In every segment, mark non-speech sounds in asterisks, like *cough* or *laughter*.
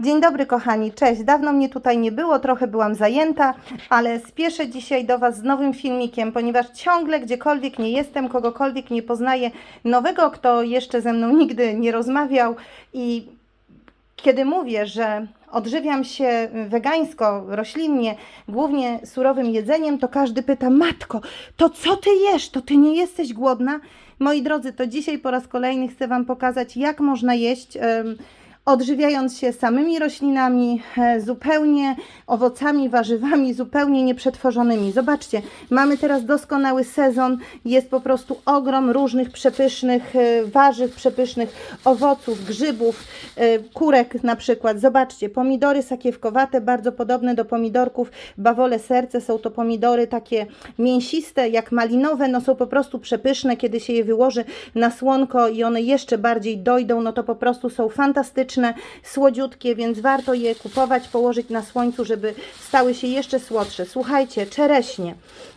Dzień dobry kochani, cześć. Dawno mnie tutaj nie było, trochę byłam zajęta, ale spieszę dzisiaj do Was z nowym filmikiem, ponieważ ciągle gdziekolwiek nie jestem, kogokolwiek nie poznaję nowego, kto jeszcze ze mną nigdy nie rozmawiał i kiedy mówię, że odżywiam się wegańsko, roślinnie, głównie surowym jedzeniem, to każdy pyta, matko, to co ty jesz? To ty nie jesteś głodna? Moi drodzy, to dzisiaj po raz kolejny chcę Wam pokazać, jak można jeść. em, odżywiając się samymi roślinami, e, zupełnie owocami, warzywami, zupełnie nieprzetworzonymi. Zobaczcie, mamy teraz doskonały sezon, jest po prostu ogrom różnych przepysznych e, warzyw, przepysznych owoców, grzybów, e, kurek na przykład. Zobaczcie, pomidory sakiewkowate, bardzo podobne do pomidorków bawole serce, są to pomidory takie mięsiste, jak malinowe, no są po prostu przepyszne, kiedy się je wyłoży na słonko i one jeszcze bardziej dojdą, no to po prostu są fantastyczne, słodziutkie, więc warto je kupować, położyć na słońcu, żeby stały się jeszcze słodsze. Słuchajcie, czereśnie.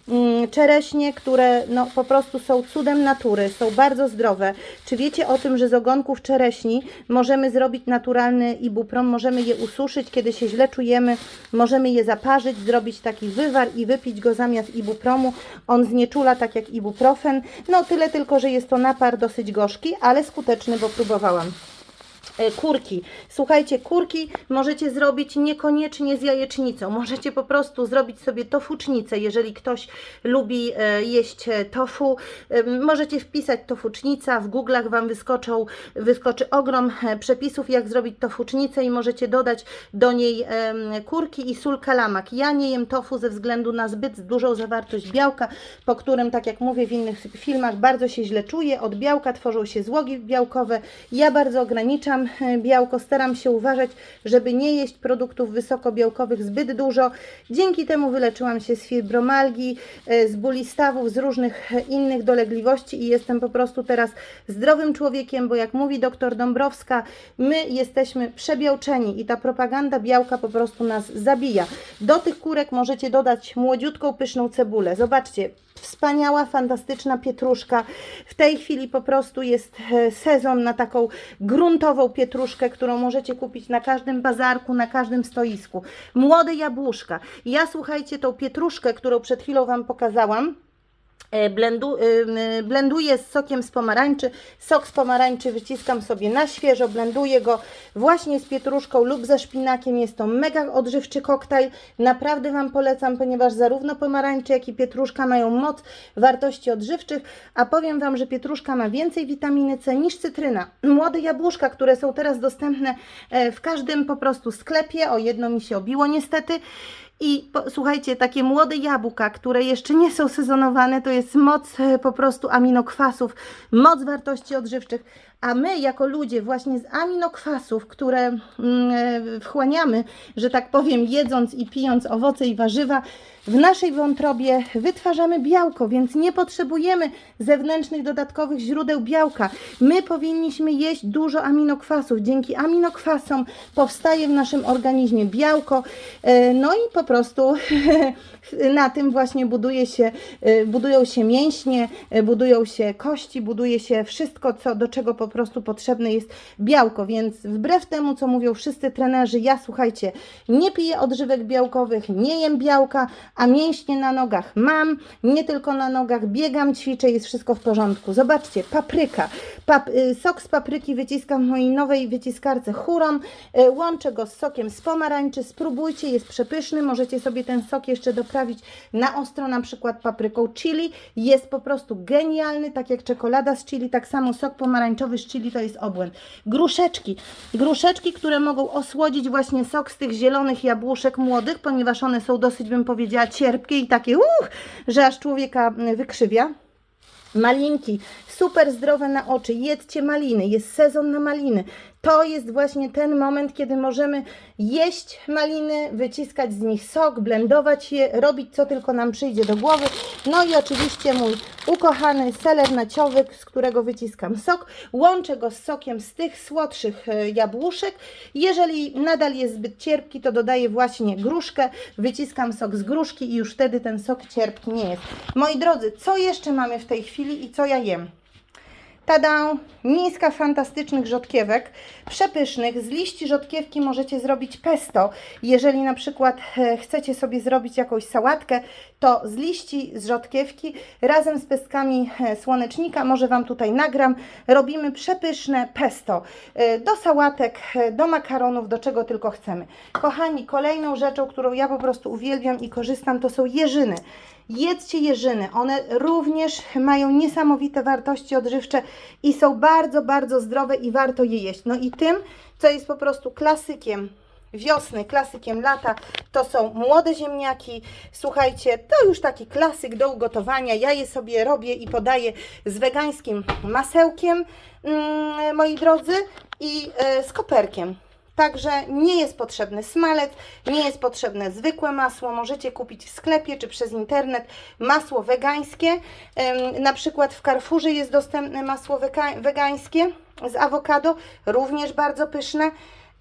Mm, Czereśnie, które no, po prostu są cudem natury, są bardzo zdrowe. Czy wiecie o tym, że z ogonków czereśni możemy zrobić naturalny ibuprom, możemy je ususzyć, kiedy się źle czujemy, możemy je zaparzyć, zrobić taki wywar i wypić go zamiast ibupromu. On znieczula tak jak ibuprofen. No tyle tylko, że jest to napar dosyć gorzki, ale skuteczny, bo próbowałam. E, kurki. Słuchajcie, kurki możecie zrobić niekoniecznie z jajecznicą. Możecie po prostu zrobić sobie tofucznicę, jeżeli ktoś lubi e, jeść e, tofu. Możecie wpisać tofucznica, w Google'ach Wam wyskoczą, wyskoczy ogrom przepisów, jak zrobić tofucznicę i możecie dodać do niej kurki i sól kalamak. Ja nie jem tofu ze względu na zbyt dużą zawartość białka, po którym, tak jak mówię w innych filmach, bardzo się źle czuję. Od białka tworzą się złogi białkowe. Ja bardzo ograniczam e, białko, staram się uważać, żeby nie jeść produktów wysokobiałkowych zbyt dużo. Dzięki temu wyleczyłam się z fibromalgii, e, z bóli stawów, z różnych e, innych dolegliwości i jestem po prostu teraz zdrowym człowiekiem, bo jak mówi doktor Dąbrowska, my jesteśmy przebiałczeni i ta propaganda białka po prostu nas zabija. Do tych kurek możecie dodać młodziutką, pyszną cebulę. Zobaczcie, wspaniała, fantastyczna pietruszka. W tej chwili po prostu jest e, sezon na taką gruntową pietruszkę, którą możecie kupić na każdym bazarku, na każdym stoisku. Młode jabłuszka. Ja słuchajcie, tą pietruszkę, którą przed chwilą Wam pokazałam, Blendu, y, blenduję z sokiem z pomarańczy. Sok z pomarańczy wyciskam sobie na świeżo, blenduję go właśnie z pietruszką lub ze szpinakiem. Jest to mega odżywczy koktajl. Naprawdę Wam polecam, ponieważ zarówno pomarańcze, jak i pietruszka mają moc wartości odżywczych, a powiem Wam, że pietruszka ma więcej witaminy C niż cytryna. Młode jabłuszka, które są teraz dostępne e, w każdym po prostu sklepie, o jedno mi się obiło niestety, i po, słuchajcie, takie młode jabłka, które jeszcze nie są sezonowane, to jest moc e, po prostu aminokwasów, moc wartości odżywczych. A my, jako ludzie, właśnie z aminokwasów, które mm, e, wchłaniamy, że tak powiem, jedząc i pijąc owoce i warzywa, w naszej wątrobie wytwarzamy białko, więc nie potrzebujemy zewnętrznych, dodatkowych źródeł białka. My powinniśmy jeść dużo aminokwasów. Dzięki aminokwasom powstaje w naszym organizmie białko, e, no i po prostu *laughs* na tym właśnie buduje się, e, budują się mięśnie, e, budują się kości, buduje się wszystko, co, do czego po prostu potrzebne jest białko. Więc wbrew temu, co mówią wszyscy trenerzy, ja słuchajcie, nie piję odżywek białkowych, nie jem białka, a mięśnie na nogach mam, nie tylko na nogach, biegam, ćwiczę, jest wszystko w porządku. Zobaczcie, papryka. Pap, y, sok z papryki wyciskam w mojej nowej wyciskarce Huron. Y, Łączę go z sokiem z pomarańczy. Spróbujcie, jest przepyszny. Możecie sobie ten sok jeszcze doprawić na ostro, na przykład papryką chili. Jest po prostu genialny, tak jak czekolada z chili, tak samo sok pomarańczowy z chili to jest obłęd. Gruszeczki. Gruszeczki, które mogą osłodzić właśnie sok z tych zielonych jabłuszek młodych, ponieważ one są dosyć, bym powiedziała, cierpkie i takie uch, że aż człowieka wykrzywia. Malinki, super zdrowe na oczy. Jedzcie maliny, jest sezon na maliny. To jest właśnie ten moment, kiedy możemy jeść maliny, wyciskać z nich sok, blendować je, robić co tylko nam przyjdzie do głowy. No i oczywiście mój ukochany seler naciowy, z którego wyciskam sok. Łączę go z sokiem z tych słodszych e, jabłuszek. Jeżeli nadal jest zbyt cierpki, to dodaję właśnie gruszkę. Wyciskam sok z gruszki i już wtedy ten sok cierpki nie jest. Moi drodzy, co jeszcze mamy w tej chwili i co ja jem? Tada! Miska fantastycznych rzodkiewek, przepysznych. Z liści rzodkiewki możecie zrobić pesto. Jeżeli na przykład e, chcecie sobie zrobić jakąś sałatkę, to z liści z rzodkiewki razem z pestkami e, słonecznika, może Wam tutaj nagram, robimy przepyszne pesto. E, Do sałatek, do makaronów, do czego tylko chcemy. Kochani, kolejną rzeczą, którą ja po prostu uwielbiam i korzystam, to są jeżyny. Jedzcie jeżyny. One również mają niesamowite wartości odżywcze i są bardzo, bardzo zdrowe i warto je jeść. No i tym, co jest po prostu klasykiem wiosny, klasykiem lata, to są młode ziemniaki. Słuchajcie, to już taki klasyk do ugotowania. Ja je sobie robię i podaję z wegańskim masełkiem, mm, moi drodzy, i e, z koperkiem. Także nie jest potrzebny smalec, nie jest potrzebne zwykłe masło. Możecie kupić w sklepie czy przez internet masło wegańskie. Na przykład w Carrefourze jest dostępne masło wega- wegańskie z awokado, również bardzo pyszne.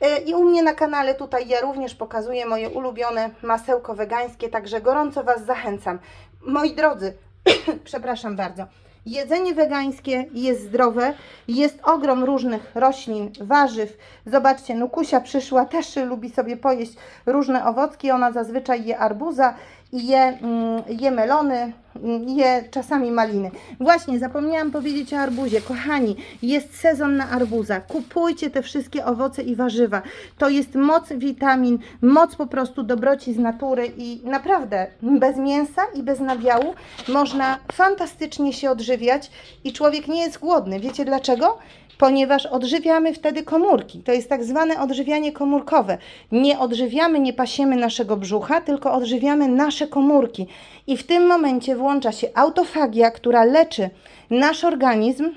E, I u mnie na kanale tutaj ja również pokazuję moje ulubione masełko wegańskie, także gorąco Was zachęcam. Moi drodzy, *coughs* przepraszam bardzo. Jedzenie wegańskie jest zdrowe, jest ogrom różnych roślin, warzyw. Zobaczcie, Nukusia przyszła, też lubi sobie pojeść różne owocki. Ona zazwyczaj je arbuza je, mm, je melony, mm, je czasami maliny. Właśnie, zapomniałam powiedzieć o arbuzie. Kochani, jest sezon na arbuza. Kupujcie te wszystkie owoce i warzywa. To jest moc witamin, moc po prostu dobroci z natury i naprawdę bez mięsa i bez nabiału można fantastycznie się odżywiać i człowiek nie jest głodny. Wiecie dlaczego? Ponieważ odżywiamy wtedy komórki. To jest tak zwane odżywianie komórkowe. Nie odżywiamy, nie pasiemy naszego brzucha, tylko odżywiamy nasze komórki. I w tym momencie włącza się autofagia, która leczy nasz organizm.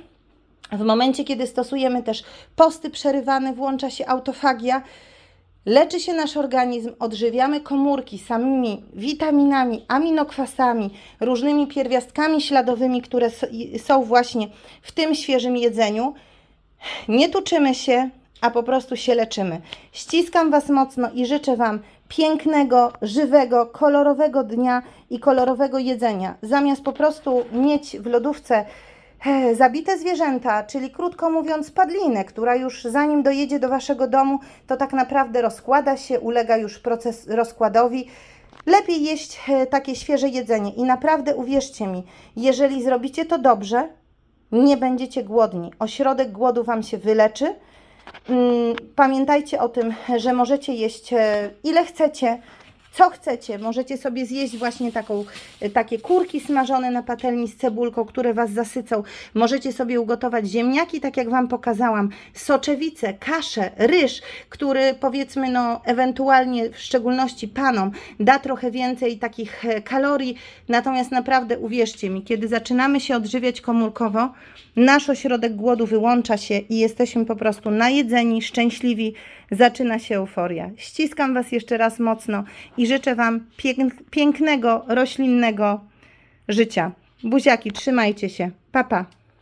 W momencie, kiedy stosujemy też posty przerywane, włącza się autofagia. Leczy się nasz organizm, odżywiamy komórki samymi witaminami, aminokwasami, różnymi pierwiastkami śladowymi, które są właśnie w tym świeżym jedzeniu. Nie tuczymy się, a po prostu się leczymy. Ściskam Was mocno i życzę Wam pięknego, żywego, kolorowego dnia i kolorowego jedzenia. Zamiast po prostu mieć w lodówce e, zabite zwierzęta, czyli krótko mówiąc padlinę, która już zanim dojedzie do Waszego domu, to tak naprawdę rozkłada się, ulega już proces rozkładowi. Lepiej jeść e, takie świeże jedzenie i naprawdę uwierzcie mi, jeżeli zrobicie to dobrze, nie będziecie głodni. Ośrodek głodu Wam się wyleczy. Mm, Pamiętajcie o tym, że możecie jeść e, ile chcecie, co chcecie. Możecie sobie zjeść właśnie taką, e, takie kurki smażone na patelni z cebulką, które Was zasycą. Możecie sobie ugotować ziemniaki, tak jak Wam pokazałam, soczewice, kaszę, ryż, który powiedzmy, no ewentualnie w szczególności Panom da trochę więcej takich e, kalorii. Natomiast naprawdę uwierzcie mi, kiedy zaczynamy się odżywiać komórkowo, nasz ośrodek głodu wyłącza się i jesteśmy po prostu najedzeni, szczęśliwi, zaczyna się euforia. Ściskam Was jeszcze raz mocno i życzę Wam pięk- pięknego, roślinnego życia. Buziaki, trzymajcie się. Pa, pa.